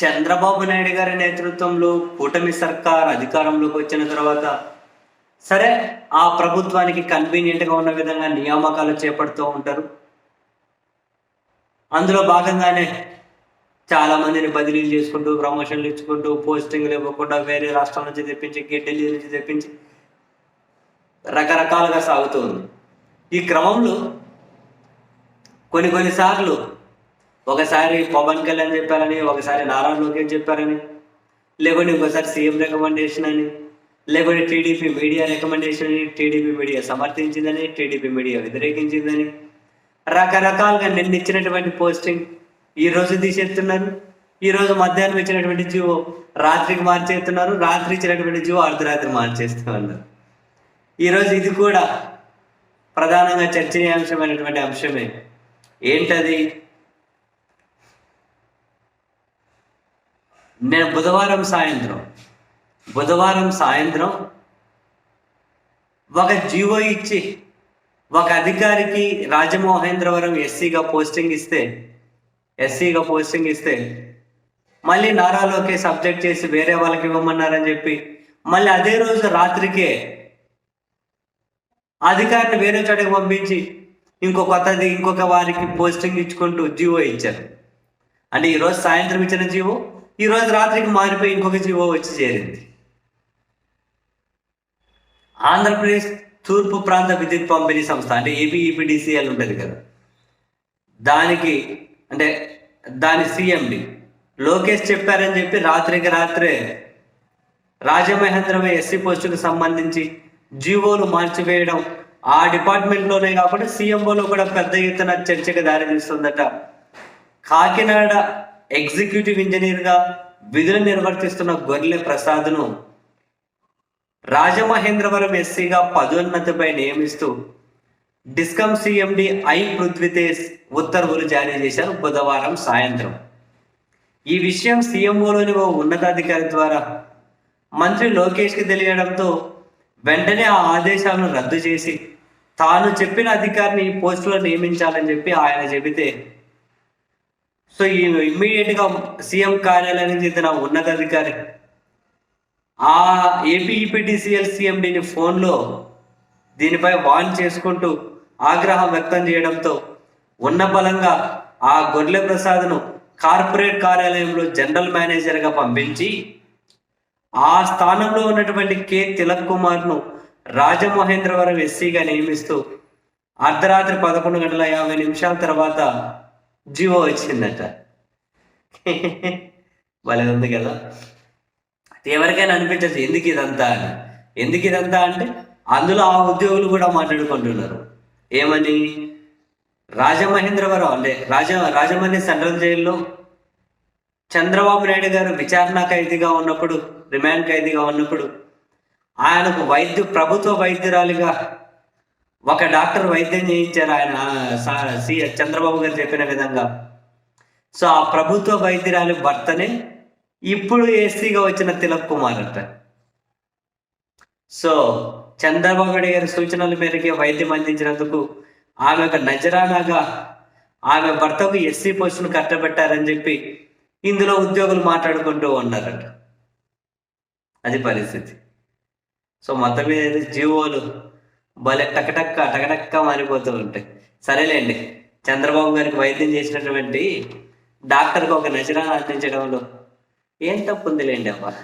చంద్రబాబు నాయుడు గారి నేతృత్వంలో కూటమి సర్కార్ అధికారంలోకి వచ్చిన తర్వాత సరే ఆ ప్రభుత్వానికి కన్వీనియంట్గా ఉన్న విధంగా నియామకాలు చేపడుతూ ఉంటారు. అందులో భాగంగానే చాలా మందిని బదిలీలు చేసుకుంటూ ప్రమోషన్లు ఇచ్చుకుంటూ పోస్టింగ్లు ఇవ్వకుండా వేరే రాష్ట్రం నుంచి తెప్పించి ఢిల్లీ నుంచి తెప్పించి రకరకాలుగా సాగుతూ ఉంది. ఈ క్రమంలో కొన్ని కొన్నిసార్లు ఒకసారి పవన్ కళ్యాణ్ చెప్పారని ఒకసారి నారా లోకేష్ చెప్పారని లేకుంటే ఇంకోసారి సీఎం రికమెండేషన్ అని లేకుంటే టీడీపీ మీడియా రికమెండేషన్ అని టీడీపీ మీడియా సమర్థించిందని టీడీపీ మీడియా వ్యతిరేకించిందని రకరకాలుగా నిన్న ఇచ్చినటువంటి పోస్టింగ్ ఈ రోజు తీసేస్తున్నారు ఈ రోజు మధ్యాహ్నం ఇచ్చినటువంటి జీవో రాత్రికి మార్చేస్తున్నారు రాత్రి ఇచ్చినటువంటి జీవో అర్ధరాత్రి మార్చేస్తున్నారు. ఈరోజు ఇది కూడా ప్రధానంగా చర్చనీయాంశమైనటువంటి అంశమే. ఏంటది? నేను బుధవారం సాయంత్రం బుధవారం సాయంత్రం ఒక జీవో ఇచ్చి ఒక అధికారికి రాజమోహేంద్రవరం ఎస్సీగా పోస్టింగ్ ఇస్తే ఎస్సీగా పోస్టింగ్ ఇస్తే మళ్ళీ నారా లోకేష్ సబ్జెక్ట్ చేసి వేరే వాళ్ళకి ఇవ్వమన్నారని చెప్పి మళ్ళీ అదే రోజు రాత్రికే అధికారిని వేరే చోటకి పంపించి ఇంకో కొత్తది ఇంకొక వారికి పోస్టింగ్ ఇచ్చుకుంటూ జీవో ఇచ్చారు. అంటే ఈరోజు సాయంత్రం ఇచ్చిన జీవో ఈ రోజు రాత్రికి మారిపోయి ఇంకొక జీవో వచ్చి చేరింది. ఆంధ్రప్రదేశ్ తూర్పు ప్రాంత విద్యుత్ పంపిణీ సంస్థ అంటే ఏపీఈపీడీసీఎల్ ఉంటుంది కదా. దానికి అంటే దాని సీఎండి. లోకేష్ చెప్పారని చెప్పి రాత్రికి రాత్రే రాజమహేంద్రమే ఎస్సీ పోస్టుకు సంబంధించి జీవోలు మార్చివేయడం ఆ డిపార్ట్మెంట్లోనే కాకుండా సీఎంఓలో కూడా పెద్ద ఎత్తున చర్చకు దారితీస్తుందట. కాకినాడ ఎగ్జిక్యూటివ్ ఇంజనీర్గా విధులు నిర్వర్తిస్తున్న గొర్రె ప్రసాద్ను రాజమహేంద్రవరం ఎస్సీగా పదోన్నతిపై నియమిస్తూ డిస్కమ్ సిఎండి ఐ పృథ్వీతేజ్ ఉత్తర్వులు జారీ చేశారు బుధవారం సాయంత్రం. ఈ విషయం సీఎంఓలోని ఓ ఉన్నతాధికారి ద్వారా మంత్రి లోకేష్కి తెలియడంతో వెంటనే ఆ ఆదేశాలను రద్దు చేసి తాను చెప్పిన అధికారిని ఈ పోస్టులో నియమించాలని చెప్పి ఆయన చెబితే సో ఈ ఇమ్మీడియట్గా సీఎం కార్యాలయానికి చెందిన ఉన్నతాధికారి ఆ ఏపీఈపీటీసీఎల్ సీఎండిని ఫోన్లో దీనిపై వాన్ చేసుకుంటూ ఆగ్రహం వ్యక్తం చేయడంతో ఉన్న బలంగా ఆ గొర్రె ప్రసాద్ను కార్పొరేట్ కార్యాలయంలో జనరల్ మేనేజర్గా పంపించి ఆ స్థానంలో ఉన్నటువంటి కె తిలక్ కుమార్ను రాజమహేంద్రవరం ఎస్సీగా నియమిస్తూ అర్ధరాత్రి పదకొండు గంటల యాభై నిమిషాల తర్వాత జీవో వచ్చిందట భలే ఉంది కదా ఎవరికైనా అనిపించచ్చు ఎందుకు ఇదంతా అని. ఎందుకు ఇదంతా అంటే అందులో ఆ ఉద్యోగులు కూడా మాట్లాడుకుంటున్నారు. ఏమని? రాజమహేంద్రవరం అంటే రాజ రాజమండ్రి సెంట్రల్ జైల్లో చంద్రబాబు నాయుడు గారు విచారణ ఖైదీగా ఉన్నప్పుడు రిమాండ్ ఖైదీగా ఉన్నప్పుడు ఆయనకు వైద్యు ప్రభుత్వ వైద్యురాలిగా ఒక డాక్టర్ వైద్యం చేయించారు ఆయన సి చంద్రబాబు గారు చెప్పిన విధంగా. సో ఆ ప్రభుత్వ వైద్యురాలి భర్తనే ఇప్పుడు ఎస్సీగా వచ్చిన తిలక్ కుమార్ అంట. సో చంద్రబాబు నాయుడు గారి సూచనల మేరకే వైద్యం అందించినందుకు ఆమె ఒక నజరానాగా ఆమె భర్తకు ఎస్సీ పోస్టును కట్టబెట్టారని చెప్పి ఇందులో ఉద్యోగులు మాట్లాడుకుంటూ ఉన్నారట. అది పరిస్థితి. సో మొత్తం మీద జీవోలు భలే టకటక్క టకటక్క మారిపోతూ ఉంటాయి. సరేలేండి. చంద్రబాబు గారికి వైద్యం చేసినటువంటి డాక్టర్కి ఒక నజరా అందించడంలో ఏం తప్పు ఉందిలేండి అబ్బా?